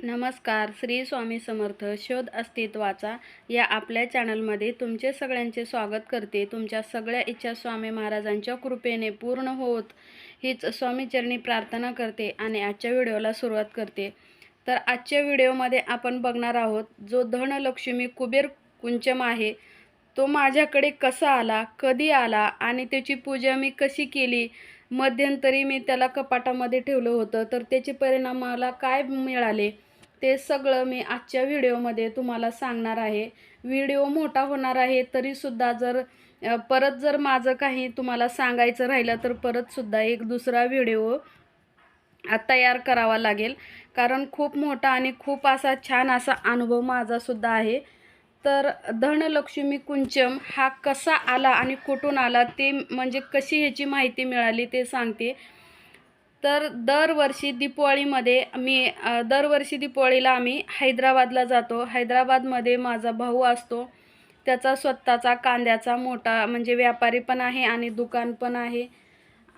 नमस्कार श्री स्वामी समर्थ शोध अस्तित्वाचा या आपल्या चॅनलमध्ये तुमचे सगळ्यांचे स्वागत करते. तुमच्या सगळ्या इच्छा स्वामी महाराजांच्या कृपेने पूर्ण होत हीच स्वामीचरणी प्रार्थना करते आणि आजच्या व्हिडिओला सुरुवात करते. तर आजच्या व्हिडिओमध्ये आपण बघणार आहोत जो धनलक्ष्मी कुबेर कुंचम आहे तो माझ्याकडे कसा आला कधी आला आणि त्याची पूजा मी कशी केली? मध्यंतरी मी त्याला कपाटामध्ये ठेवलं होतं तर त्याचे परिणाम मला काय मिळाले? ते सगळं मी आजच्या व्हिडिओमध्ये तुम्हाला सांगणार आहे. व्हिडिओ मोठा होणार आहे तरीसुद्धा जर परत जर माझं काही तुम्हाला सांगायचं राहिलं तर परतसुद्धा एक दुसरा व्हिडिओ तयार करावा लागेल. कारण खूप मोठा आणि खूप असा छान असा अनुभव माझासुद्धा आहे. तर धनलक्ष्मी कुंचम हा कसा आला आणि कुठून आला ते म्हणजे कशी ह्याची माहिती मिळाली ते सांगते. तर दरवर्षी दीपवाळीमध्ये मी दरवर्षी दीपवाळीला आम्ही हैदराबादला जातो. हैदराबादमध्ये माझा भाऊ असतो. त्याचा स्वतःचा कांद्याचा मोठा म्हणजे व्यापारी पण आहे आणि दुकान पण आहे.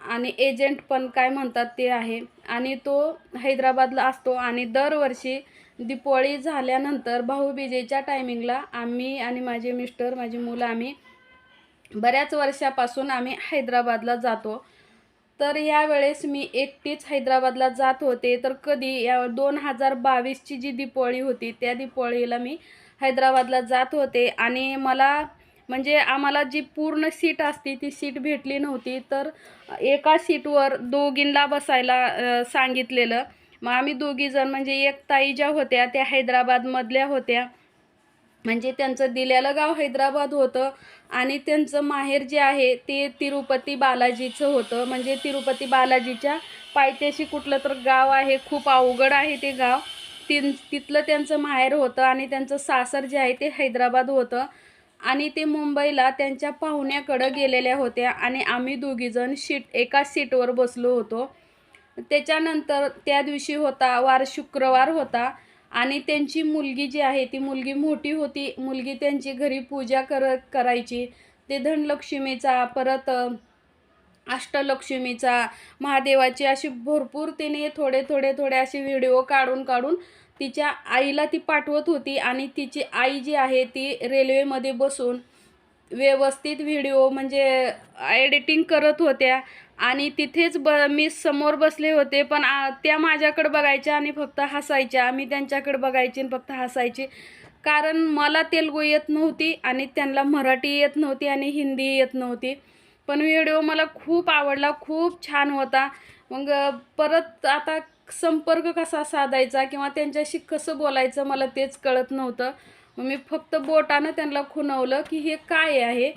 आणि एजंट पण काय म्हणतात ते आहे. आणि तो हैदराबादला असतो आणि दरवर्षी दिवाळी झाल्यानंतर भाऊबीजेच्या टायमिंगला आम्ही आणि माझे मिस्टर माझी मुलं आम्ही बऱ्याच वर्षापासून आम्ही हैदराबादला जातो. तर यावेळेस मी एकटीच हैदराबादला जात होते. तर कधी या दोन हजार बावीसची जी दिवाळी होती त्या दिवाळीला मी हैदराबादला जात होते. आणि मला म्हणजे आम्हाला जी पूर्ण सीट असते ती सीट भेटली नव्हती. तर एका सीटवर दोघींना बसायला सांगितलेलं. मग आम्ही दोघीजण म्हणजे एक ताई ज्या होत्या त्या हैदराबादमधल्या होत्या. म्हणजे त्यांचं दिलेलं गाव हैदराबाद होतं आणि त्यांचं माहेर जे आहे ते तिरुपती बालाजीचं होतं. म्हणजे तिरुपती बालाजीच्या पायथ्याशी कुठलं तर गाव आहे खूप अवघड आहे ते गाव. तिन तिथलं त्यांचं माहेर होतं आणि त्यांचं सासर जे आहे ते हैदराबाद होतं. आणि ते मुंबईला त्यांच्या पाहुण्याकडं गेलेल्या होत्या आणि आम्ही दोघीजण सीट एका सीटवर बसलो होतो. त्याच्यानंतर त्या दिवशी होता वार शुक्रवार होता. आणि त्यांची मुलगी जी आहे ती मुलगी मोठी होती. मुलगी त्यांची घरी पूजा कर करायची. ते धनलक्ष्मीचा परत अष्टलक्ष्मीचा महादेवाची अशी भरपूर तिने थोडे थोडे थोडे असे व्हिडिओ काढून काढून तिच्या आईला ती पाठवत होती. आणि तिची आई जी आहे ती रेल्वेमध्ये बसून व्यवस्थित व्हिडिओ म्हणजे एडिटिंग करत होत्या. आणि तिथेच ब मी समोर बसले होते पण आ, त्या माझ्याकडे बघायच्या आणि फक्त हसायच्या. मी त्यांच्याकडे बघायची आणि फक्त हसायची. कारण मला तेलगू येत नव्हती आणि त्यांना मराठी येत नव्हती आणि हिंदी येत नव्हती. पण व्हिडिओ मला खूप आवडला खूप छान होता. मग परत आता संपर्क कसा साधायचा किंवा त्यांच्याशी कसं बोलायचं मला तेच कळत नव्हतं. मग मी फक्त बोटानं त्यांना खुणवलं की हे काय आहे?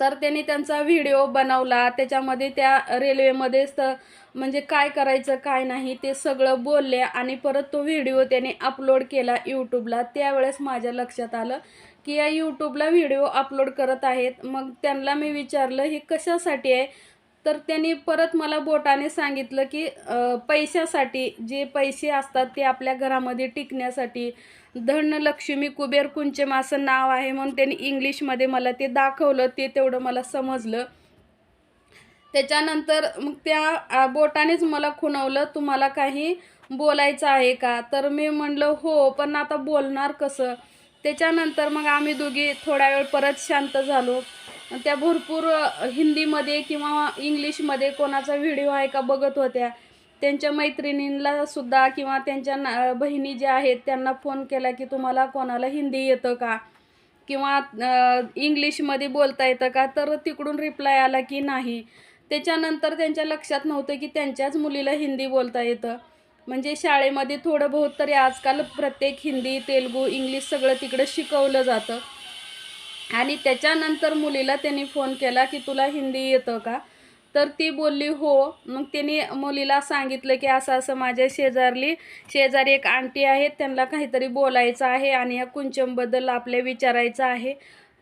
तर त्यांनी त्यांचा व्हिडिओ बनवला. त्याच्यामध्ये त्या रेल्वेमध्येच तर म्हणजे काय करायचं काय नाही ते सगळं बोलले आणि परत तो व्हिडिओ त्याने अपलोड केला यूट्यूबला त्यावेळेस माझ्या लक्षात आलं की या यूट्यूबला व्हिडिओ अपलोड करत आहेत. मग त्यांना मी विचारलं हे कशासाठी आहे? तर त्यांनी परत मला बोटाने सांगितलं की पैशासाठी जे पैसे असतात ते आपल्या घरामध्ये टिकण्यासाठी धनलक्ष्मी कुबेर कुंचम असं नाव आहे म्हणून त्यांनी इंग्लिशमध्ये मला ते दाखवलं ते तेवढं मला समजलं. त्याच्यानंतर मग त्या बोटानेच मला खुणवलं तुम्हाला काही बोलायचं आहे का? तर मी म्हणलं हो पण आता बोलणार कसं? त्याच्यानंतर मग आम्ही दोघी थोडा वेळ परत शांत झालो. त्या भरपूर हिंदीमध्ये किंवा इंग्लिशमध्ये कोणाचा व्हिडिओ आहे का बघत होत्या. त्यांच्या मैत्रिणींना सुद्धा किंवा त्यांच्या ना बहिणी ज्या आहेत त्यांना फोन केला की तुम्हाला कोणाला हिंदी येतं का? किंवा इंग्लिशमध्ये बोलता येतं का? तर तिकडून रिप्लाय आला की नाही. त्याच्यानंतर त्यांच्या लक्षात नव्हतं की त्यांच्याच मुलीला हिंदी बोलता येतं. म्हणजे शाळेमध्ये थोडं बहुत तरी आजकाल प्रत्येक हिंदी तेलगू इंग्लिश सगळं तिकडं शिकवलं जातं. आणि त्याच्यानंतर मुलीला त्यांनी फोन केला की तुला हिंदी येतं का? तर ती बोलली हो. मग त्यांनी मुलीला सांगितलं की असं असं माझ्या शेजारली शेजारी एक आंटी आहेत त्यांना काहीतरी बोलायचं आहे आणि या कुंचमबद्दल आपल्या विचारायचं आहे.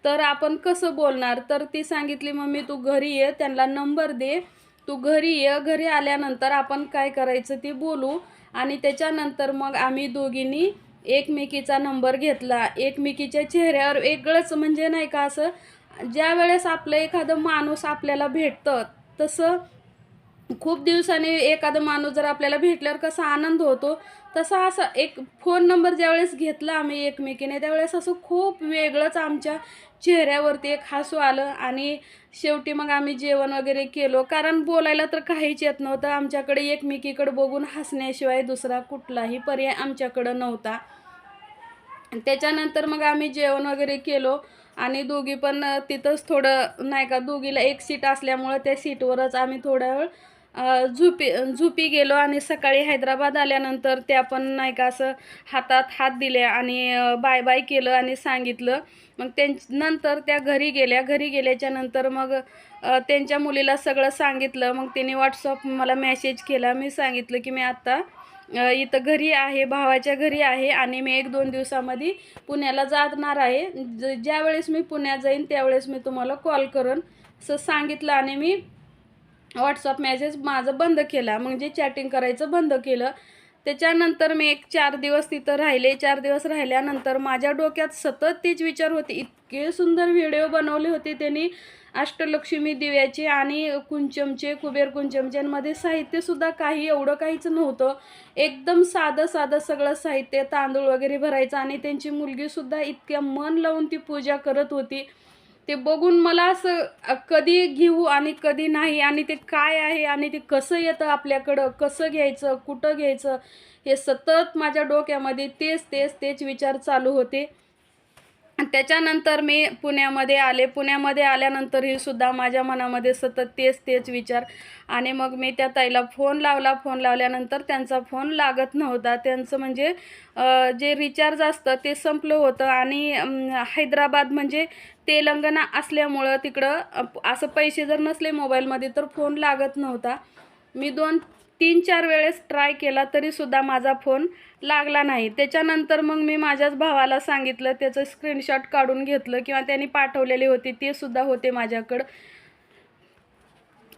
तर आपण कसं बोलणार? तर ती सांगितली मम्मी तू घरी ये त्यांना नंबर दे. तू घरी ये घरी आल्यानंतर आपण काय करायचं ते बोलू. आणि त्याच्यानंतर मग आम्ही दोघींनी एकमेकीचा नंबर घेतला. एकमेकीच्या चेहऱ्यावर वेगळंच म्हणजे नाही का असं ज्या वेळेस आपलं एखादं माणूस आपल्याला भेटतं तसं खूप दिवसांनी एखादा माणूस जर आपल्याला भेटल्यावर कसा आनंद होतो तसा असा एक फोन नंबर ज्यावेळेस घेतला आम्ही एकमेकीने त्यावेळेस असं खूप वेगळंच आमच्या चेहऱ्यावरती एक हसू आलं आणि शेवटी मग आम्ही जेवण वगैरे केलो. कारण बोलायला तर काहीच येत नव्हतं. आमच्याकडे एकमेकीकडे बघून हसण्याशिवाय दुसरा कुठलाही पर्याय आमच्याकडं नव्हता. त्याच्यानंतर मग आम्ही जेवण वगैरे केलो. आणि दोघी पण तिथंच थोडं नाही का दोघीला एक सीट असल्यामुळं त्या सीटवरच आम्ही थोडा वेळ झोपी झोपी गेलो आणि सकाळी हैदराबाद आल्यानंतर त्या पण नाही का असं हातात हात दिले आणि बाय बाय केलं आणि सांगितलं. मग त्यां नंतर त्या घरी गेल्या. घरी गेल्याच्यानंतर मग त्यांच्या मुलीला सगळं सांगितलं. मग तिने व्हॉट्सअप मला मेसेज केला. मी सांगितलं की मी आत्ता इथं घरी आहे भावाच्या घरी आहे आणि मी एक दोन दिवसामध्ये पुण्याला जाणार आहे. ज ज्यावेळेस मी पुण्यात जाईन त्यावेळेस मी तुम्हाला कॉल करेन. असं सांगितलं आणि मी व्हॉट्सअप मेसेज माझं बंद केला. म्हणजे चॅटिंग करायचं बंद केलं. त्याच्यानंतर मी एक चार दिवस तिथं राहिले. चार दिवस राहिल्यानंतर माझ्या डोक्यात सतत तीच विचार होते. इतके सुंदर व्हिडिओ बनवले होते त्यांनी. अष्टलक्ष्मी दिव्याचे आणि कुंचमचे कुबेर कुंचमच्यांमध्ये साहित्यसुद्धा काही एवढं काहीच नव्हतं. एकदम साधं साधं सगळं साहित्य तांदूळ वगैरे भरायचं आणि त्यांची मुलगीसुद्धा इतक्या मन लावून ती पूजा करत होती. ते बघून मला असं कधी घेऊ आणि कधी नाही आणि ते काय आहे आणि ते कसं येतं आपल्याकडं कसं घ्यायचं कुठं घ्यायचं हे सतत माझ्या डोक्यामध्ये तेच तेच तेच विचार चालू होते. त्याच्यानंतर मी पुण्यामध्ये आले. पुण्यामध्ये आल्यानंतरही सुद्धा माझ्या मनामध्ये सतत तेच तेच विचार. आणि मग मी त्या ताईला फोन लावला. फोन लावल्यानंतर त्यांचा फोन लागत नव्हता. त्यांचं म्हणजे जे रिचार्ज असतं ते संपलं होतं. आणि हैदराबाद म्हणजे तेलंगणा असल्यामुळं तिकडं असं पैसे जर नसले मोबाईलमध्ये तर फोन लागत नव्हता. मी दोन तीन चार वेळेस ट्राय केला तरीसुद्धा माझा फोन लागला नाही. त्याच्यानंतर मग मी माझ्याच भावाला सांगितलं त्याचं स्क्रीनशॉट काढून घेतलं किंवा त्यांनी पाठवलेले होते ते सुद्धा होते माझ्याकडं.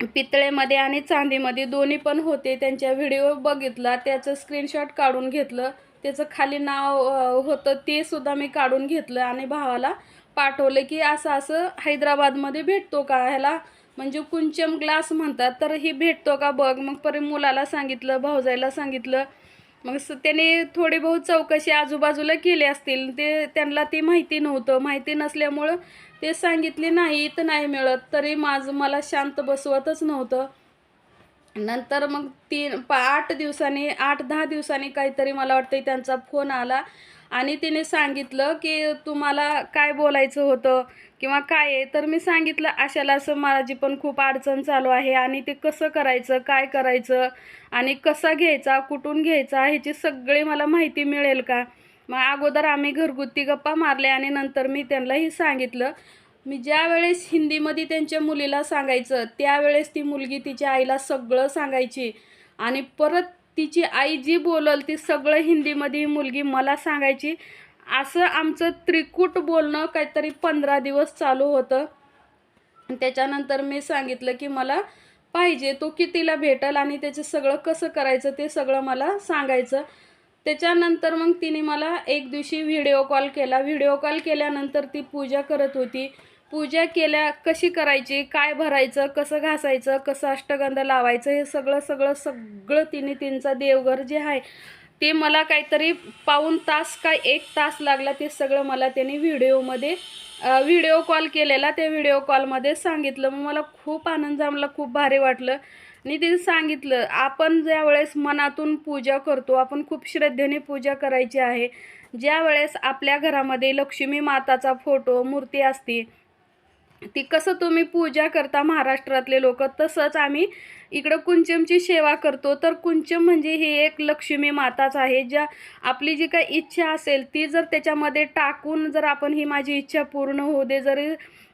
पितळेमध्ये आणि चांदीमध्ये दोन्ही पण होते. त्यांच्या व्हिडिओ बघितला त्याचं स्क्रीनशॉट काढून घेतलं त्याचं खाली नाव होतं ते सुद्धा मी काढून घेतलं आणि भावाला पाठवलं की असं असं हैदराबादमध्ये भेटतो का? ह्याला म्हणजे कुंचम ग्लास म्हणतात तर ही भेटतो का बघ. मग परत मुलाला सांगितलं भाऊजायला सांगितलं. मग स त्याने थोडी बहुत चौकशी आजूबाजूला केली असतील. ते त्यांना ते माहिती नव्हतं. माहिती नसल्यामुळं ते सांगितले नाही तर नाही मिळत. तरी माझं मला शांत बसवतच नव्हतं. नंतर मग तीन पा आठ दिवसांनी आठ दहा दिवसांनी काहीतरी मला वाटतं त्यांचा फोन आला. आणि तिने सांगितलं की तुम्हाला काय बोलायचं होतं? किंवा काय आहे तर मी सांगितलं अशाला असं माझी पण खूप अडचण चालू आहे आणि ते कसं करायचं काय करायचं आणि कसा घ्यायचा कुठून घ्यायचा ह्याची सगळी मला माहिती मिळेल का? मग अगोदर आम्ही घरगुती गप्पा मारल्या आणि नंतर मी त्यांनाही सांगितलं. मी ज्या वेळेस हिंदीमध्ये त्यांच्या मुलीला सांगायचं त्यावेळेस ती मुलगी तिच्या आईला सगळं सांगायची आणि परत तिची आई जी बोलल ती सगळं हिंदीमध्ये ही मुलगी मला सांगायची. असं आमचं त्रिकूट बोलणं काहीतरी पंधरा दिवस चालू होतं. त्याच्यानंतर मी सांगितलं की मला पाहिजे तो कितीला भेटल आणि त्याचं सगळं कसं करायचं ते सगळं मला सांगायचं. त्याच्यानंतर मग तिने मला एक दिवशी व्हिडिओ कॉल केला. व्हिडिओ कॉल केल्यानंतर ती पूजा करत होती. पूजा केल्या कशी करायची काय भरायचं कसं घासायचं कसं अष्टगंध लावायचं हे सगळं सगळं सगळं तिने तिचं देवघर जे आहे ते मला काहीतरी पाऊन तास काय एक तास लागला ते सगळं मला त्यांनी व्हिडिओमध्ये व्हिडिओ कॉल केलेला त्या व्हिडिओ कॉलमध्ये सांगितलं. मग मला खूप आनंद झाला खूप भारी वाटलं. आणि तिने सांगितलं आपण ज्या वेळेस मनातून पूजा करतो आपण खूप श्रद्धेने पूजा करायची आहे. ज्या वेळेस आपल्या घरामध्ये लक्ष्मी माताचा फोटो मूर्ती असते ती कसं तुम्ही पूजा करता महाराष्ट्रातले लोक तसंच आम्ही इकडं कुंचमची सेवा करतो. तर कुंचम म्हणजे ही एक लक्ष्मी माताच आहे ज्या आपली जी काही इच्छा असेल ती जर त्याच्यामध्ये टाकून जर आपण ही माझी इच्छा पूर्ण होऊ दे जरी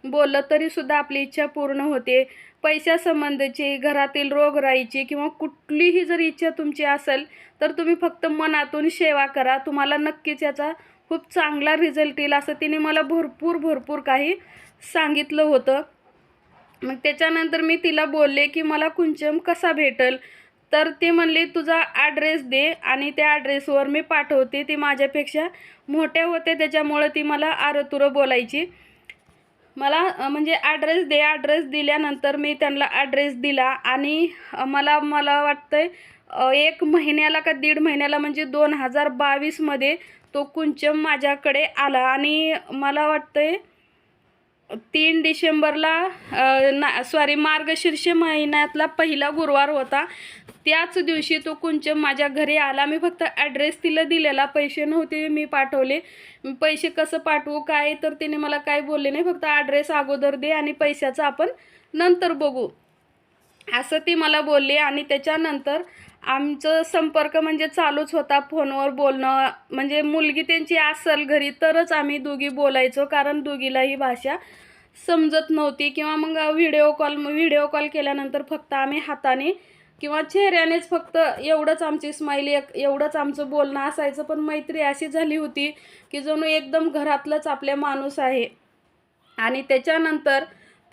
बोललं तरीसुद्धा आपली इच्छा पूर्ण होते. पैशासंबंधीची घरातील रोगराईची किंवा कुठलीही जर इच्छा तुमची असेल तर तुम्ही फक्त मनातून सेवा करा. तुम्हाला नक्कीच याचा खूप चांगला रिझल्ट येईल असं तिने मला भरपूर भरपूर काही सांगितलं होतं. मग त्याच्यानंतर मी तिला बोलले की मला कुंचम कसा भेटल? तर ती म्हणली तुझा ॲड्रेस दे आणि त्या ॲड्रेसवर मी पाठवते. ती माझ्यापेक्षा मोठ्या होते त्याच्यामुळं ती मला आरतुरं बोलायची. मला म्हणजे ॲड्रेस दे. ॲड्रेस दिल्यानंतर मी त्यांना ॲड्रेस दिला आणि मला मला वाटतंय एक महिन्याला का दीड महिन्याला म्हणजे दोन हजार बावीसमध्ये तो कुंचम माझ्याकडे आला आणि मला वाटतंय तीन डिसेंबरला ना सॉरी मार्गशीर्ष महिन्यातला पहिला गुरुवार होता. त्याच दिवशी तो कुंचम माझ्या घरी आला. मी फक्त ॲड्रेस तिला दिलेला. पैसे नव्हते मी पाठवले. पैसे कसं पाठवू काय? तर तिने मला काय बोलले नाही. फक्त ॲड्रेस अगोदर दे आणि पैशाचं आपण नंतर बघू. असं ती मला बोलली आणि त्याच्यानंतर आमचं संपर्क म्हणजे चालूच होता फोनवर बोलणं. म्हणजे मुलगी त्यांची असेल घरी तरच आम्ही दोघी बोलायचो कारण दोघीला ही भाषा समजत नव्हती. किंवा मग व्हिडिओ कॉल व्हिडिओ कॉल केल्यानंतर फक्त आम्ही हाताने किंवा चेहऱ्यानेच फक्त एवढंच आमची स्माईल एक एवढंच आमचं बोलणं असायचं. पण मैत्री अशी झाली होती की जणू एकदम घरातलंच आपल्या माणूस आहे. आणि त्याच्यानंतर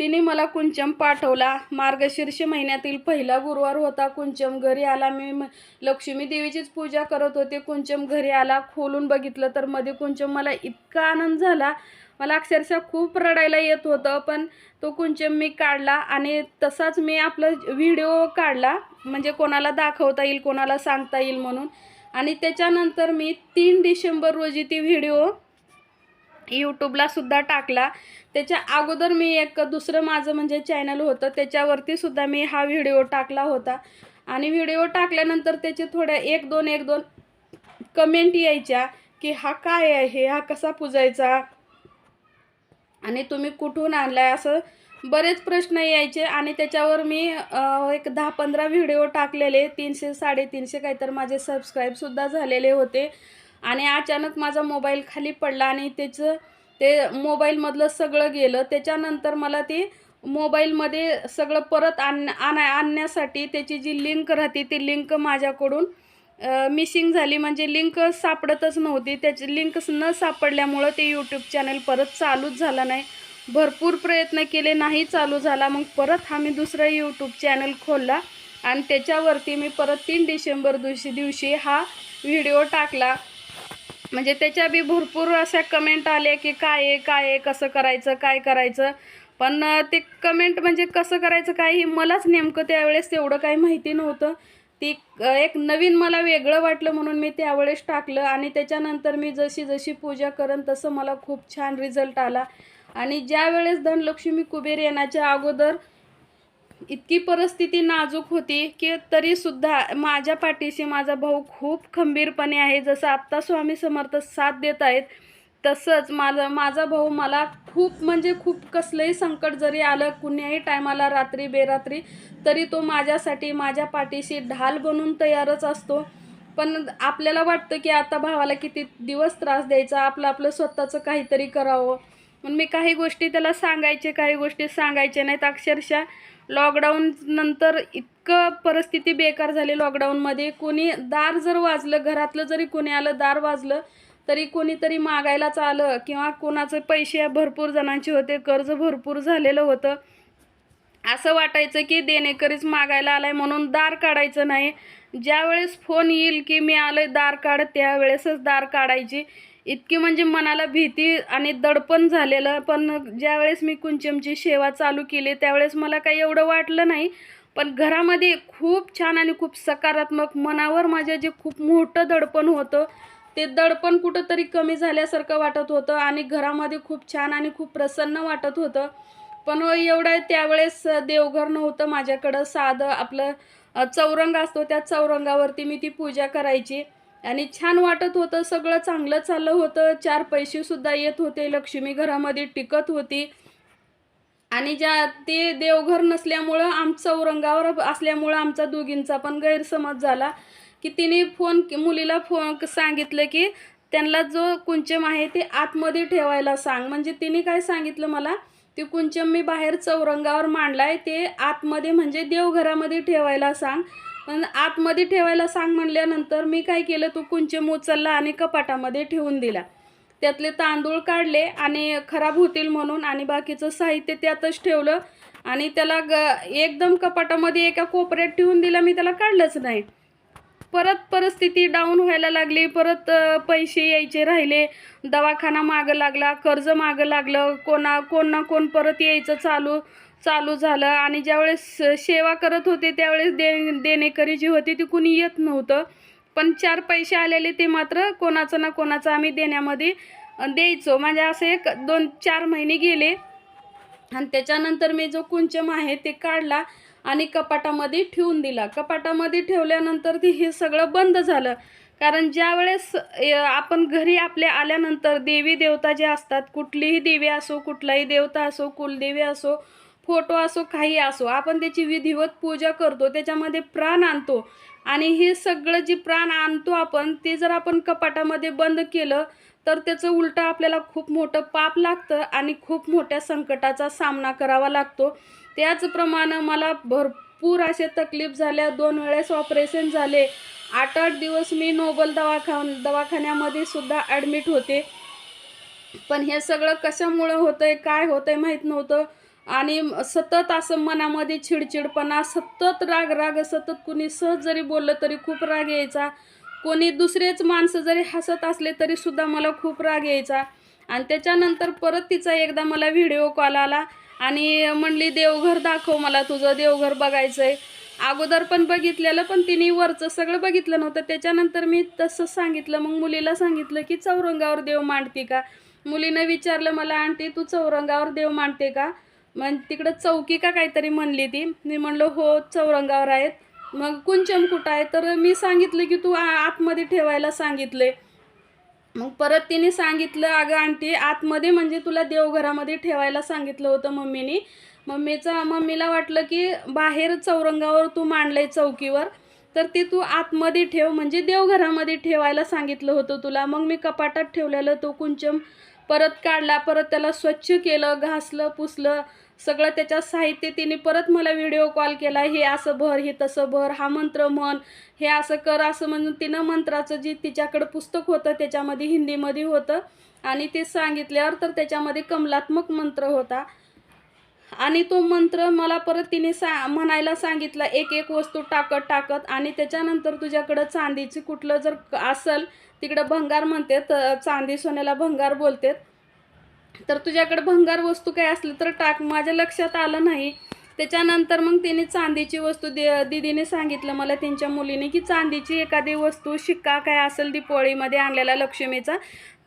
तिने मला कुंचम पाठवला. मार्गशीर्ष महिन्यातील पहिला गुरुवार होता. कुंचम घरी आला. मी म- लक्ष्मी देवीचीच पूजा करत होते. कुंचम घरी आला. खोलून बघितलं तर मध्ये कुंचम मला इतका आनंद झाला. मला अक्षरशः खूप रडायला येत होतं पण तो कुंचम मी काढला आणि तसाच मी आपला व्हिडिओ काढला. म्हणजे कोणाला दाखवता येईल कोणाला सांगता येईल म्हणून. आणि त्याच्यानंतर मी तीन डिसेंबर रोजी ती व्हिडिओ यूट्यूबला सुद्धा टाकला. त्याच्या अगोदर मी एक दुसरं माझं म्हणजे चॅनल होतं त्याच्यावरती सुद्धा मी हा व्हिडिओ टाकला होता. आणि व्हिडिओ टाकल्यानंतर त्याचे थोड्या एक दोन एक दोन कमेंट यायच्या की हा काय आहे हा कसा पुजायचा? आणि तुम्ही कुठून आणलाय? असं बरेच प्रश्न यायचे. आणि त्याच्यावर मी एक दहा पंधरा व्हिडिओ टाकलेले तीनशे साडेतीनशे काहीतर माझे सबस्क्राईबसुद्धा झालेले होते. आणि अचानक माझा मोबाईल खाली पडला आणि त्याचं ते मोबाईलमधलं सगळं गेलं. त्याच्यानंतर मला ते मोबाईलमध्ये सगळं परत आण आणा आणण्यासाठी त्याची जी लिंक राहते ती लिंक माझ्याकडून मिसिंग झाली. म्हणजे लिंक सापडतच नव्हती. त्याची लिंक न सापडल्यामुळं ते यूट्यूब चॅनल परत चालूच झाला नाही. भरपूर प्रयत्न केले नाही चालू झाला. मग परत हा मी दुसरा यूट्यूब चॅनल खोलला आणि त्याच्यावरती मी परत तीन डिसेंबर दिवशी दिवशी हा व्हिडिओ टाकला. म्हणजे त्याच्या बी भरपूर अशा कमेंट आले की काय आहे काय आहे कसं करायचं काय करायचं. पण ते कमेंट म्हणजे कसं करायचं काय हे मलाच नेमकं त्यावेळेस तेवढं काही माहिती नव्हतं. ती एक नवीन मला वेगळं वाटलं म्हणून मी त्यावेळेस टाकलं आणि त्याच्यानंतर मी जशी जशी पूजा करन तसं मला खूप छान रिझल्ट आला. आणि ज्या वेळेस धनलक्ष्मी कुबेर येण्याच्या अगोदर इतकी परिस्थिती नाजूक होती की तरीसुद्धा माझ्या पाठीशी माझा भाऊ खूप खंबीरपणे आहे. जसं आत्ता स्वामी समर्थ साथ देत आहेत तसंच माझा माझा भाऊ मला खूप म्हणजे खूप कसलंही संकट जरी आलं कुण्याही टायमाला रात्री बेरात्री तरी तो माझ्यासाठी माझ्या पाठीशी ढाल बनून तयारच असतो. पण आपल्याला वाटतं की आता भावाला किती दिवस त्रास द्यायचा आपलं आपलं स्वतःचं काहीतरी करावं. मग मी काही गोष्टी त्याला सांगायचे काही गोष्टी सांगायच्या नाहीत. अक्षरशः लॉकडाऊन नंतर इतकं परिस्थिती बेकार झाली लॉकडाऊनमध्ये कोणी दार जर वाजलं घरातलं जरी कोणी आलं दार वाजलं तरी कोणीतरी मागायलाच आलं किंवा कोणाचे पैसे भरपूर जणांचे होते कर्ज भरपूर झालेलं होतं. असं वाटायचं की देणेकरीच मागायला आलाय म्हणून दार काढायचं नाही. ज्यावेळेस फोन येईल की मी आलं दार काढ त्यावेळेसच दार काढायची. इतकी म्हणजे मनाला भीती आणि दडपण झालेलं पण ज्यावेळेस मी कुंचमची सेवा चालू केली त्यावेळेस मला काही एवढं वाटलं नाही. पण घरामध्ये खूप छान आणि खूप सकारात्मक मनावर माझ्या जे खूप मोठं दडपण होतं ते दडपण कुठंतरी कमी झाल्यासारखं वाटत होतं आणि घरामध्ये खूप छान आणि खूप प्रसन्न वाटत होतं. पण एवढं त्यावेळेस देवघर नव्हतं माझ्याकडं साधं आपलं चौरंग असतो त्या चौरंगावरती मी ती पूजा करायची. आणि छान वाटत होतं सगळं चांगलं चाललं होतं. चार पैसेसुद्धा येत होते लक्ष्मी घरामध्ये टिकत होती. आणि ज्या ते देवघर नसल्यामुळं आम चौरंगावर असल्यामुळं आमचा दोघींचा पण गैरसमज झाला. की तिने फोन मुलीला फोन सांगितलं की त्यांना जो कुंचम आहे ते आतमध्ये ठेवायला सांग. म्हणजे तिने काय सांगितलं मला? ते कुंचम मी बाहेर चौरंगावर मांडलाय ते आतमध्ये म्हणजे देवघरामध्ये ठेवायला सांग. पण आतमध्ये ठेवायला सांग म्हणल्यानंतर मी काय केलं तो कुंचम उचलला आणि कपाटामध्ये ठेवून दिला. त्यातले तांदूळ काढले आणि खराब होतील म्हणून आणि बाकीचं साहित्य त्यातच ठेवलं आणि त्याला ग एकदम कपाटामध्ये एका कोपऱ्यात ठेवून दिला मी त्याला काढलंच नाही. परत परिस्थिती डाऊन व्हायला लागली परत पैसे यायचे राहिले दवाखाना मागं लागला कर्ज मागं लागलं कोणा कोण ना कोण परत यायचं चालू. चालू झालं आणि ज्यावेळेस सेवा करत होते त्यावेळेस दे देणेकरी जी होती ती कुणी येत नव्हतं. पण चार पैसे आलेले ते मात्र कोणाचं ना कोणाचं आम्ही देण्यामध्ये द्यायचो. म्हणजे असे एक दोन चार महिने गेले. आणि त्याच्यानंतर मी जो कुंचम आहे ते काढला आणि कपाटामध्ये ठेवून दिला. कपाटामध्ये ठेवल्यानंतर ते हे सगळं बंद झालं. कारण ज्या वेळेस आपण घरी आपल्या आल्यानंतर देवी देवता जे असतात कुठलीही देवी असो कुठलाही देवता असो कुलदेवी असो फोटो असो काही असो आपण त्याची विधिवत पूजा करतो त्याच्यामध्ये प्राण आणतो. आणि हे सगळं जे प्राण आणतो आपण ते जर आपण कपाटामध्ये बंद केलं तर त्याचं उलटं आपल्याला खूप मोठं पाप लागतं आणि खूप मोठ्या संकटाचा सामना करावा लागतो. त्याचप्रमाणे मला भरपूर असे तकलीफ झाल्या दोन वेळेस ऑपरेशन झाले. आठ आठ दिवस मी नोबल दवाखा दवाखान्यामध्ये सुद्धा ॲडमिट होते. पण हे सगळं कशामुळं होतं आहे काय होतं आहे माहीत नव्हतं. आणि सतत असं मनामध्ये चिडचिडपणा सतत राग राग सतत कुणी सहज जरी बोललं तरी खूप राग यायचा. कोणी दुसरेच माणसं जरी हसत असले तरी सुद्धा मला खूप राग यायचा. आणि त्याच्यानंतर परत तिचा एकदा मला व्हिडिओ कॉल आला आणि म्हणली देवघर दाखव मला तुझं देवघर बघायचं आहे अगोदर पण बघितलेलं पण तिने वरचं सगळं बघितलं नव्हतं. त्याच्यानंतर मी तसं सांगितलं. मग मुलीला सांगितलं की चौरंगावर देव मांडते का? मुलीनं विचारलं मला आंटी तू चौरंगावर देव मांडते का? मग तिकडं चौकी का काहीतरी म्हणली ती. मी म्हणलं हो चौरंगावर आहेत. मग कुंचम कुठं आहे? तर मी सांगितलं की तू आतमध्ये ठेवायला सांगितले मग परत तिने सांगितलं अगं आंटी आतमध्ये म्हणजे तुला देवघरामध्ये ठेवायला सांगितलं होतं मम्मीने. मम्मीचा मम्मीला वाटलं की बाहेर चौरंगावर तू मांडलंय चौकीवर. तर ते तू आतमध्ये ठेव म्हणजे देवघरामध्ये ठेवायला सांगितलं होतं तुला. मग मी कपाटात ठेवलेलं तो कुंचम परत काढला परत त्याला स्वच्छ केलं घासलं पुसलं सगळं त्याच्या साहित्य तिने परत मला व्हिडिओ कॉल केला हे असं भर हे तसं भर हा मंत्र म्हण हे असं कर असं म्हणून तिनं मंत्राचं जे तिच्याकडं पुस्तक होतं त्याच्यामध्ये हिंदीमध्ये होतं आणि ते सांगितल्यावर तर त्याच्यामध्ये कमलात्मक मंत्र होता. आणि तो मंत्र मला परत तिने सा म्हणायला सांगितला एक एक वस्तू टाकत टाकत आणि त्याच्यानंतर तुझ्याकडं चांदीची कुठलं जर असेल तिकडं भंगार म्हणतात चांदी सोन्याला भंगार बोलतात. तर तुझ्याकडे भंगार वस्तू काय असली तर टाक माझ्या लक्षात आलं नाही. त्याच्यानंतर मग तिने चांदीची वस्तू दि दिदीने सांगितलं मला त्यांच्या मुलीने की चांदीची एखादी वस्तू शिक्का काय असेल दिपोळीमध्ये आणलेला लक्ष्मीचा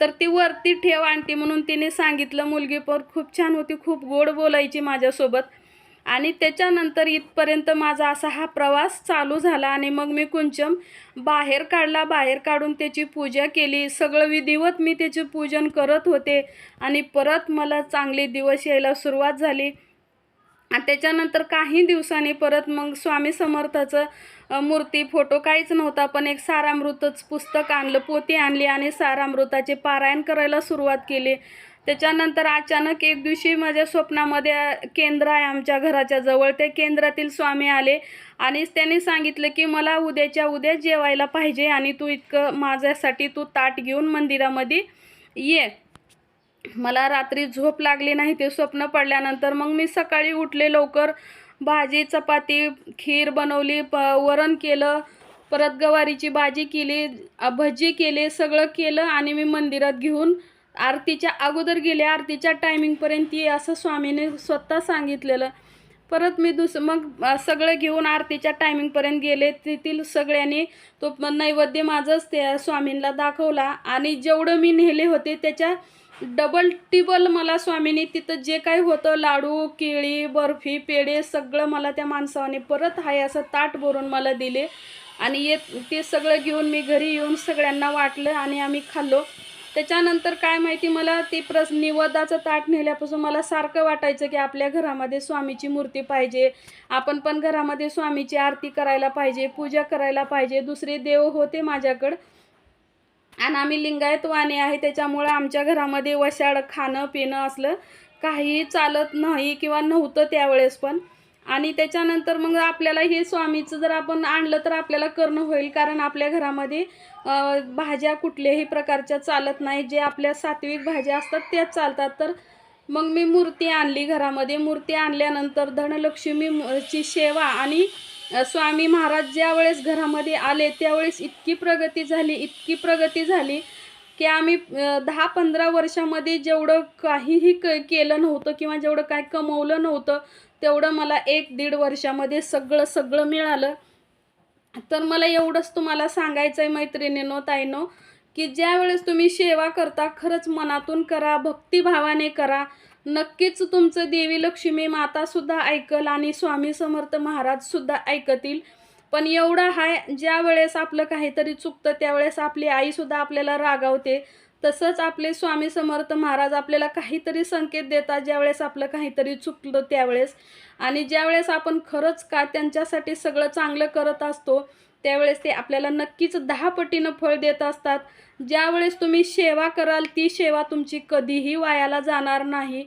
तर ती वरती ठेव आणटी म्हणून तिने सांगितलं मुलगी पण खूप छान होती खूप गोड बोलायची माझ्यासोबत. आणि त्याच्यानंतर इथपर्यंत माझा असा हा प्रवास चालू झाला आणि मग मी कुंचम बाहेर काढला. बाहेर काढून त्याची पूजा केली. सगळं विधिवत मी त्याचे पूजन करत होते आणि परत मला चांगले दिवस यायला सुरुवात झाली. आणि त्याच्यानंतर काही दिवसांनी परत मग स्वामी समर्थाचं मूर्ती फोटो काहीच नव्हता. पण एक सारामृतच पुस्तक आणलं पोती आणली आणि सारामृताचे पारायण करायला सुरुवात केली. त्याच्यानंतर अचानक एक दिवशी माझ्या स्वप्नामध्ये केंद्र आहे आमच्या घराच्या जवळ. त्या केंद्रातील स्वामी आले आणि त्यांनी सांगितलं की मला उद्याच्या उद्या जेवायला पाहिजे आणि तू इतकं माझ्यासाठी तू ताट घेऊन मंदिरामध्ये ये. मला रात्री झोप लागली नाही ते स्वप्न पडल्यानंतर मग मी सकाळी उठले लवकर भाजी चपाती खीर बनवली प वरण केलं परत गवारीची भाजी केली भजी केले सगळं केलं आणि मी मंदिरात घेऊन आरतीच्या अगोदर गेले आरतीच्या टायमिंगपर्यंत ये असं स्वामीने स्वतः सांगितलेलं. परत मी दुस मग सगळं घेऊन आरतीच्या टायमिंगपर्यंत गेले. तेथील सगळ्यांनी तो नैवेद्य माझंच त्या स्वामींना दाखवला. आणि जेवढं मी नेले होते त्याच्या डबल टिबल मला स्वामींनी तिथं जे काही होतं लाडू केळी बर्फी पेढे सगळं मला त्या माणसाने परत हाय असं ताट भरून मला दिले. आणि येत ते सगळं घेऊन मी घरी येऊन सगळ्यांना वाटलं आणि आम्ही खाल्लो. त्याच्यानंतर काय माहिती मला ते प्रस निवदाचं ताट नेल्यापासून मला सारखं वाटायचं की आपल्या घरामध्ये स्वामीची मूर्ती पाहिजे. आपण पण घरामध्ये स्वामीची आरती करायला पाहिजे पूजा करायला पाहिजे. दुसरे देव होते माझ्याकडं. आणि आम्ही लिंगायत वाणी आहे त्याच्यामुळं आमच्या घरामध्ये वशाळ खाणं पिणं असलं काहीही चालत नाही किंवा नव्हतं त्यावेळेस पण. आणि त्याच्यानंतर मग आपल्याला हे स्वामीचं जर आपण आणलं तर आपल्याला करणं होईल कारण आपल्या घरामध्ये भाज्या कुठल्याही प्रकारच्या चालत नाही. जे आपल्या सात्विक भाज्या असतात त्याच चालतात. तर मग मी मूर्ती आणली घरामध्ये. मूर्ती आणल्यानंतर धनलक्ष्मी ची सेवा आणि स्वामी महाराज ज्या वेळेस घरामध्ये आले त्यावेळेस इतकी प्रगती झाली इतकी प्रगती झाली की आम्ही दहा पंधरा वर्षामध्ये जेवढं काहीही क केलं नव्हतं किंवा जेवढं काय कमवलं नव्हतं तेवढं मला एक दीड वर्षामध्ये सगळं सगळं मिळालं. तर मला एवढंच तुम्हाला सांगायचं आहे मैत्रिणीनो ताईनो की ज्यावेळेस तुम्ही सेवा करता खरंच मनातून करा भक्तिभावाने करा. नक्कीच तुमचं देवी लक्ष्मी मातासुद्धा ऐकल आणि स्वामी समर्थ महाराजसुद्धा ऐकतील. पण एवढं आहे ज्या वेळेस आपलं काहीतरी चुकतं त्यावेळेस आपली आईसुद्धा आपल्याला रागावते. तसंच आपले स्वामी समर्थ महाराज आपल्याला काहीतरी संकेत देतात ज्यावेळेस आपलं काहीतरी चुकलं त्यावेळेस. आणि ज्यावेळेस आपण खरंच का त्यांच्यासाठी सगळं चांगलं करत असतो त्यावेळेस ते आपल्याला नक्कीच दहा पटीनं फळ देत असतात. ज्यावेळेस तुम्ही सेवा कराल ती सेवा तुमची कधीही वायाला जाणार नाही.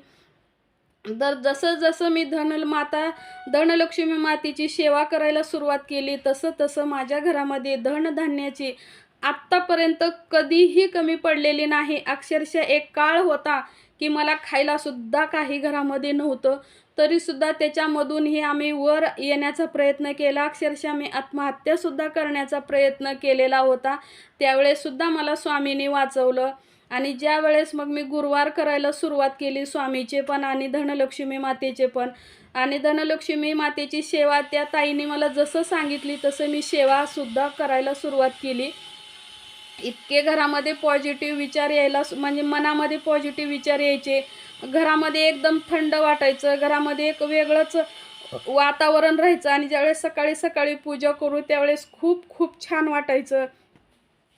तर जसं जसं मी धन माता धनलक्ष्मी मातेची सेवा करायला सुरुवात केली तसं तसं माझ्या घरामध्ये धनधान्याची आत्तापर्यंत कधीही कमी पडलेली नाही. अक्षरशः एक काळ होता की मला खायला सुद्धा काही घरामध्ये नव्हतं. तरीसुद्धा त्याच्यामधूनही आम्ही वर येण्याचा प्रयत्न केला. अक्षरशः मी आत्महत्यासुद्धा करण्याचा प्रयत्न केलेला होता. त्यावेळेससुद्धा मला स्वामीने वाचवलं आणि ज्या वेळेस मग मी गुरुवार करायला सुरुवात केली स्वामीचे पण आणि धनलक्ष्मी मातेचे पण. आणि धनलक्ष्मी मातेची सेवा त्या ताईने मला जसं सांगितली तसं मी सेवासुद्धा करायला सुरुवात केली. इतके घरामध्ये पॉझिटिव्ह विचार यायला म्हणजे मनामध्ये पॉझिटिव्ह विचार यायचे. घरामध्ये एकदम थंड वाटायचं घरामध्ये एक वेगळंच वातावरण राहायचं आणि ज्यावेळेस सकाळी सकाळी पूजा करू त्यावेळेस खूप खूप छान वाटायचं.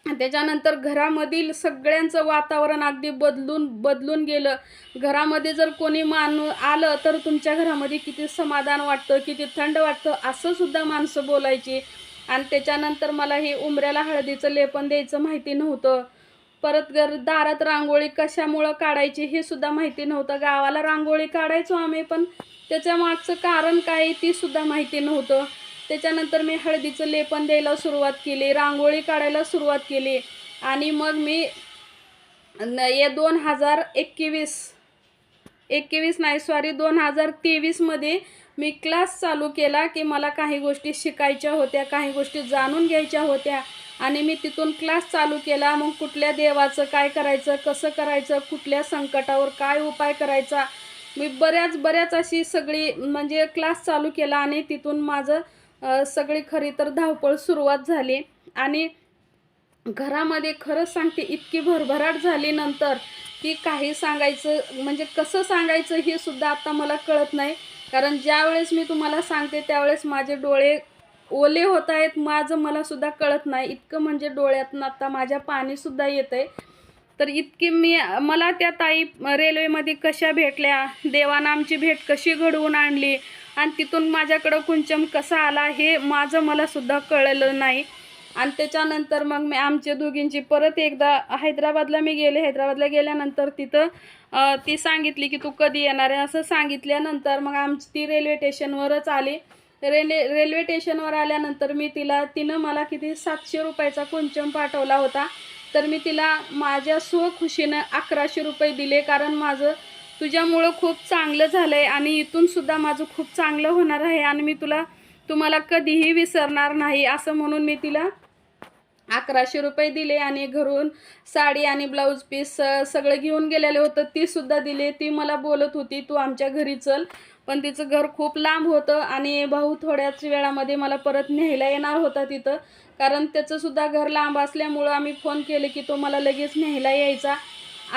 त्याच्यानंतर घरामधील सगळ्यांचं वातावरण अगदी बदलून बदलून गेलं. घरामध्ये जर कोणी माणूस आलं तर तुमच्या घरामध्ये किती समाधान वाटतं किती थंड वाटतं असंसुद्धा माणसं बोलायची. आणि त्याच्यानंतर मला हे उमऱ्याला हळदीचं लेपन द्यायचं माहिती नव्हतं. परत घर दारात रांगोळी कशामुळं काढायची हे सुद्धा माहिती नव्हतं. गावाला रांगोळी काढायचो आम्ही पण त्याच्या मागचं कारण काय आहे ती सुद्धा माहिती नव्हतं. त्याच्यानंतर मी हळदीचं लेपन द्यायला सुरुवात केली रांगोळी काढायला सुरुवात केली. आणि मग मी न- ये दोन हजार एकवीस एकवीस नाही सॉरी दोन हजार तेवीसमध्ये मी क्लास चालू केला की मला काही गोष्टी शिकायच्या होत्या काही गोष्टी जाणून घ्यायच्या होत्या. आणि मी तिथून क्लास चालू केला. मग कुठल्या देवाचं काय करायचं कसं करायचं कुठल्या संकटावर काय उपाय करायचा? मी बऱ्याच बऱ्याच अशी सगळी म्हणजे क्लास चालू केला आणि तिथून माझं सगळी खरी तर धावपळ सुरुवात झाली. आणि घरामध्ये खरंच सांगते इतकी भरभराट झाली नंतर की काही सांगायचं म्हणजे कसं सांगायचं हे सुद्धा आता मला कळत नाही. कारण ज्यावेळेस मी तुम्हाला सांगते त्यावेळेस माझे डोळे ओले होत आहेत. माझं मलासुद्धा कळत नाही. इतकं म्हणजे डोळ्यातनं आता माझ्या पाणीसुद्धा येत आहे तर इतकी मी मला त्या ताई रेल्वेमध्ये कशा भेटल्या? देवानं आमची भेट कशी घडवून आणली? आणि तिथून माझ्याकडं कुंचम कसा आला? हे माझं मला सुद्धा कळलं नाही. आणि त्याच्यानंतर मग मी आमच्या दोघींची परत एकदा हैदराबादला मी गेले. हैदराबादला गेल्यानंतर तिथं ती सांगितली की तू कधी येणार आहे? असं सांगितल्यानंतर मग आमची ती रेल्वे स्टेशनवरच आली. रेल्वे रेल्वे स्टेशनवर आल्यानंतर मी तिला तिनं मला किती सातशे रुपयाचा कुंचम पाठवला होता. तर मी तिला माझ्या स्वखुशीनं अकराशे रुपये दिले कारण माझं तुझ्यामुळं खूप चांगलं झालं आहे आणि इथूनसुद्धा माझं खूप चांगलं होणार आहे आणि मी तुला तुम्हाला कधीही विसरणार नाही असं म्हणून मी तिला अकराशे रुपये दिले आणि घरून साडी आणि ब्लाऊज पीस सगळं घेऊन गेलेले होतं. ती सुद्धा दिले. ती मला बोलत होती तू आमच्या घरी चल. पण तिचं घर खूप लांब होतं आणि भाऊ थोड्याच वेळामध्ये मला परत न्यायला येणार होता तिथं. कारण त्याचंसुद्धा घर लांब असल्यामुळं आम्ही फोन केले की तो मला लगेच न्यायला यायचा.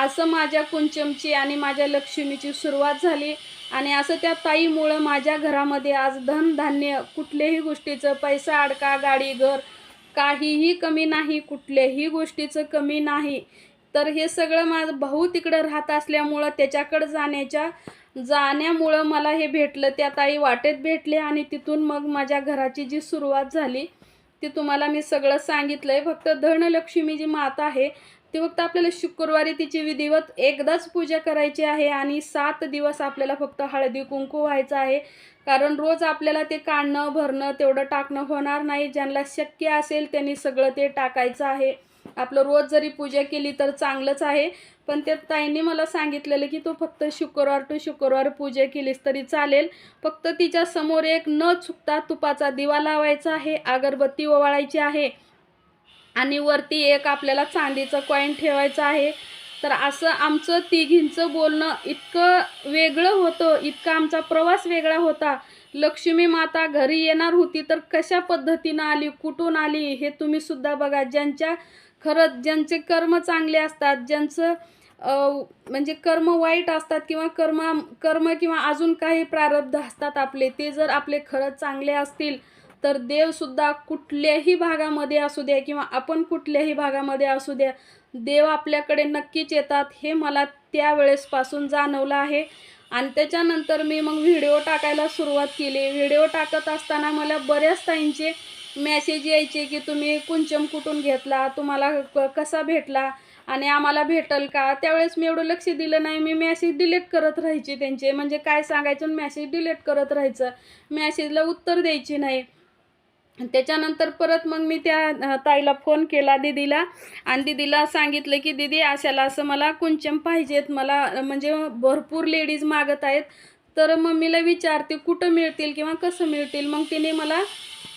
असं माझ्या कुंचमची आणि माझ्या लक्ष्मीची सुरुवात झाली. आणि असं त्या ताईमुळं माझ्या घरामध्ये आज धनधान्य कुठल्याही गोष्टीचं पैसा अडका गाडी घर काहीही कमी नाही कुठल्याही गोष्टीचं कमी नाही. तर हे सगळं माझं भाऊ तिकडं राहत असल्यामुळं त्याच्याकडं जाण्याच्या जाण्यामुळं मला हे भेटलं. त्या ताई वाटेत भेटले आणि तिथून मग माझ्या घराची जी सुरुवात झाली ती तुम्हाला मी सगळं सांगितलं आहे फक्त धनलक्ष्मी जी माता आहे ती फक्त आपल्याला शुक्रवारी तिची विधिवत एकदाच पूजा करायची आहे आणि सात दिवस आपल्याला फक्त हळदी कुंकू व्हायचं आहे. कारण रोज आपल्याला ते काढणं भरणं तेवढं टाकणं होणार नाही. ज्यांना शक्य असेल त्यांनी सगळं ते टाकायचं आहे. आपलं रोज जरी पूजा केली तर चांगलंच आहे. पण त्या ताईंनी मला सांगितलेलं की तू फक्त शुक्रवार टू शुक्रवार पूजा केलीस तरी चालेल. फक्त तिच्या समोर एक न चुकता तुपाचा दिवा लावायचा आहे. अगरबत्ती ओवाळायची आहे. आणि वरती एक आपल्याला चांदीचं कॉईन ठेवायचं आहे. तर असं आमचं तिघींचं बोलणं इतकं वेगळं होतं इतका आमचा प्रवास वेगळा होता. लक्ष्मी माता घरी येणार होती तर कशा पद्धतीनं आली कुठून आली हे तुम्ही सुद्धा बघा. ज्यांच्या खरंच ज्यांचे कर्म चांगले असतात ज्यांचं म्हणजे कर्म वाईट असतात किंवा कर्म कर्म किंवा अजून काही प्रारब्ध असतात आपले ते जर आपले खरंच चांगले असतील तर देवसुद्धा कुठल्याही भागामध्ये असू द्या किंवा आपण कुठल्याही भागामध्ये असू द्या देव आपल्याकडे नक्कीच येतात हे मला त्यावेळेसपासून जाणवलं आहे. आणि त्याच्यानंतर मी मग व्हिडिओ टाकायला सुरुवात केली. व्हिडिओ टाकत असताना मला बऱ्याच ताईंचे मॅसेज यायचे की तुम्ही कुंचम कुठून घेतला तुम्हाला क- कसा भेटला आणि आम्हाला भेटल का? त्यावेळेस मी एवढं लक्ष दिलं नाही. मी मॅसेज डिलीट करत राहायचे त्यांचे. म्हणजे काय सांगायचं? मॅसेज डिलीट करत राहायचं. मॅसेजला उत्तर द्यायची नाही. त्याच्यानंतर परत मग मी त्या ताईला फोन केला दीदीला. आणि दीदीला सांगितलं की दीदी अशाला असं मला कुंचम पाहिजेत. मला म्हणजे भरपूर लेडीज मागत आहेत. तर मम्मीला विचारते कुठं मिळतील किंवा कसं मिळतील? मग तिने मला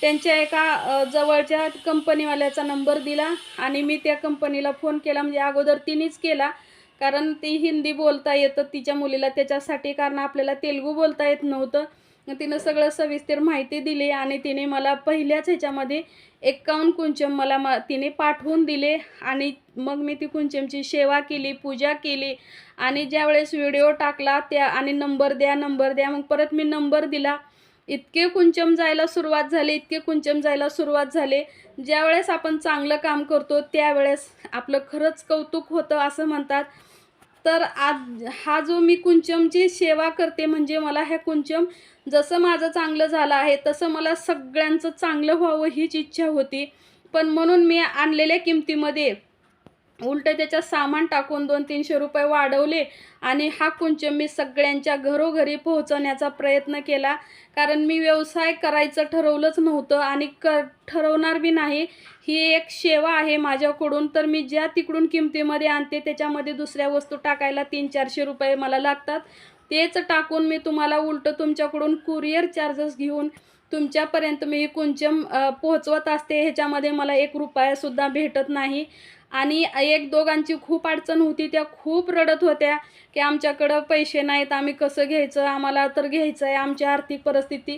त्यांच्या एका जवळच्या कंपनीवाल्याचा नंबर दिला आणि मी त्या कंपनीला फोन केला. म्हणजे अगोदर तिनेच केला. कारण ती हिंदी बोलता येतं. तिच्या मुलीला त्याच्यासाठी कारण आपल्याला तेलगू बोलता येत नव्हतं. तिनं सगळं सविस्तर माहिती दिली आणि तिने मला पहिल्याच ह्याच्यामध्ये एक्कावन्न कुंचम मला म तिने पाठवून दिले आणि मग मी ती कुंचमची सेवा केली पूजा केली. आणि ज्यावेळेस व्हिडिओ टाकला त्या आणि नंबर द्या नंबर द्या मग परत मी नंबर दिला. इतके कुंचम जायला सुरुवात झाली इतके कुंचम जायला सुरुवात झाले. ज्यावेळेस आपण चांगलं काम करतो त्यावेळेस आपलं खरंच कौतुक होतं असं म्हणतात. तर आज हा जो मी कुंचमची सेवा करते म्हणजे मला ह्या कुंचम जसं माझं चांगलं झालं आहे तसं मला सगळ्यांचं चांगलं व्हावं हीच इच्छा होती. पण म्हणून मी आणलेल्या किमतीमध्ये उलट त्याच्यात सामान टाकून दोन तीनशे रुपये वाढवले आणि हा कुंचम मी सगळ्यांच्या घरोघरी पोहोचवण्याचा प्रयत्न केला. कारण मी व्यवसाय करायचं ठरवलंच नव्हतं आणि क ठरवणार बी नाही. ही एक सेवा आहे माझ्याकडून. तर मी ज्या तिकडून किमतीमध्ये आणते त्याच्यामध्ये दुसऱ्या वस्तू टाकायला तीन चारशे रुपये मला लागतात. तेच टाकून मी तुम्हाला उलटं तुमच्याकडून कुरिअर चार्जेस घेऊन तुमच्यापर्यंत मी कुंचम पोहोचवत असते. ह्याच्यामध्ये मला एक रुपयासुद्धा भेटत नाही. आणि एक दोघांची खूप अडचण होती त्या खूप रडत होत्या की आमच्याकडं पैसे नाहीत आम्ही कसं घ्यायचं आम्हाला तर घ्यायचं आहे आमची आर्थिक परिस्थिती.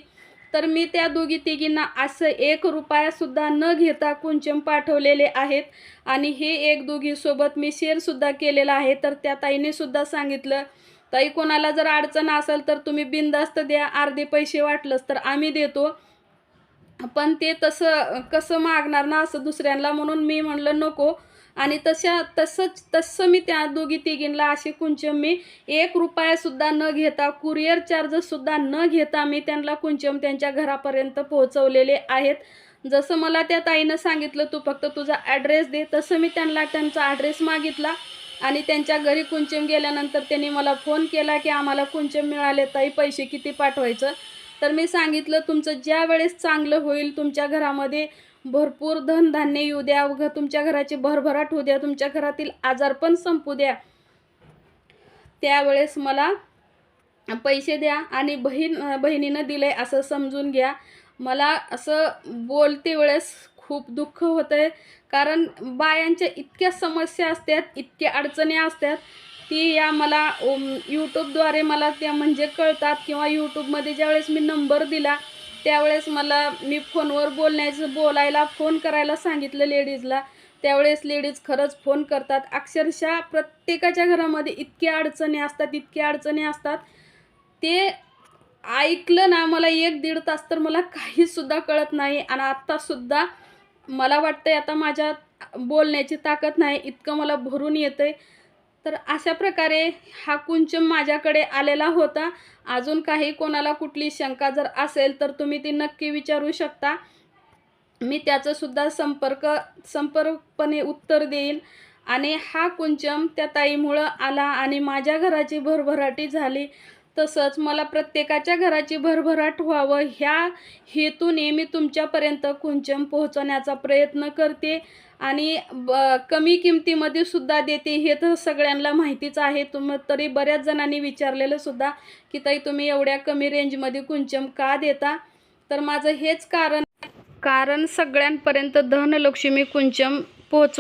तर मी त्या दोघी तिघींना असं एक रुपयासुद्धा न घेता कुंचम पाठवलेले आहेत. आणि हे एक दोघीसोबत मी शेअरसुद्धा केलेला आहे. तर त्या ताईनेसुद्धा सांगितलं ताई कोणाला जर अडचण असेल तर तुम्ही बिनधास्त द्या अर्धे पैसे वाटलंच तर आम्ही देतो. पण ते तसं कसं मागणार ना असं दुसऱ्यांना म्हणून मी म्हणलं नको आणि तशा तसंच तसं मी त्या दोघी तिघींना असे कुंचम मी एक रुपयासुद्धा न घेता कुरिअर चार्जेससुद्धा न घेता मी त्यांना कुंचम त्यांच्या घरापर्यंत पोहोचवलेले आहेत. जसं मला त्या ताईनं सांगितलं तू फक्त तुझा ॲड्रेस दे तसं मी त्यांना त्यांचा ॲड्रेस मागितला. आणि त्यांच्या घरी कुंचम गेल्यानंतर त्यांनी मला फोन केला की आम्हाला कुंचम मिळाले ताई पैसे किती पाठवायचं? तर मी सांगितलं तुमचं ज्या वेळेस चांगलं होईल तुमच्या घरामध्ये भरपूर धनधान्य येऊ द्या. घ तुमच्या घराची भरभराट होऊ द्या. तुमच्या घरातील आजार पण संपू द्या. त्यावेळेस मला पैसे द्या आणि बहीण बहिणीनं दिले असं समजून घ्या. मला असं बोलते वेळेस खूप दुःख होतं आहे कारण बायांच्या इतक्या समस्या असतात इतक्या अडचणी असतात. ती या मला यूट्यूबद्वारे मला त्या म्हणजे कळतात किंवा यूट्यूबमध्ये ज्यावेळेस मी नंबर दिला त्यावेळेस मला मी फोनवर बोलण्याचं बोलायला फोन करायला सांगितलं लेडीजला. त्यावेळेस लेडीज खरंच फोन करतात. अक्षरशः प्रत्येकाच्या घरामध्ये इतक्या अडचणी असतात इतक्या अडचणी असतात. ते ऐकलं ना मला एक दीड तास तर मला काहीसुद्धा कळत नाही. आणि आत्तासुद्धा मला वाटतंय आता माझ्या बोलण्याची ताकद नाही इतकं मला भरून येतं आहे तर अशा प्रकारे हा कुंचम माझ्याकडे आलेला होता. अजून काही कोणाला कुठली शंका जर असेल तर तुम्ही ती नक्की विचारू शकता. मी त्याचंसुद्धा संपर्क संपर्कपणे उत्तर देईन. आणि हा कुंचम त्या ताईमुळं आला आणि माझ्या घराची भरभराटी झाली. तसंच मला प्रत्येकाच्या घराची भरभराट व्हावं. ह्या हेतूने मी तुमच्यापर्यंत कुंचम पोहोचवण्याचा प्रयत्न करते. आणि ब कमी किमतीमध्ये सुद्धा देते. हे तर सगळ्यांना माहितीच आहे. तुम तरी बऱ्याच जणांनी विचारलेलं सुद्धा की ताई तुम्ही एवढ्या कमी रेंजमध्ये कुंचम का देता? तर माझं हेच कारण कारण सगळ्यांपर्यंत धनलक्ष्मी कुंचम पोहोच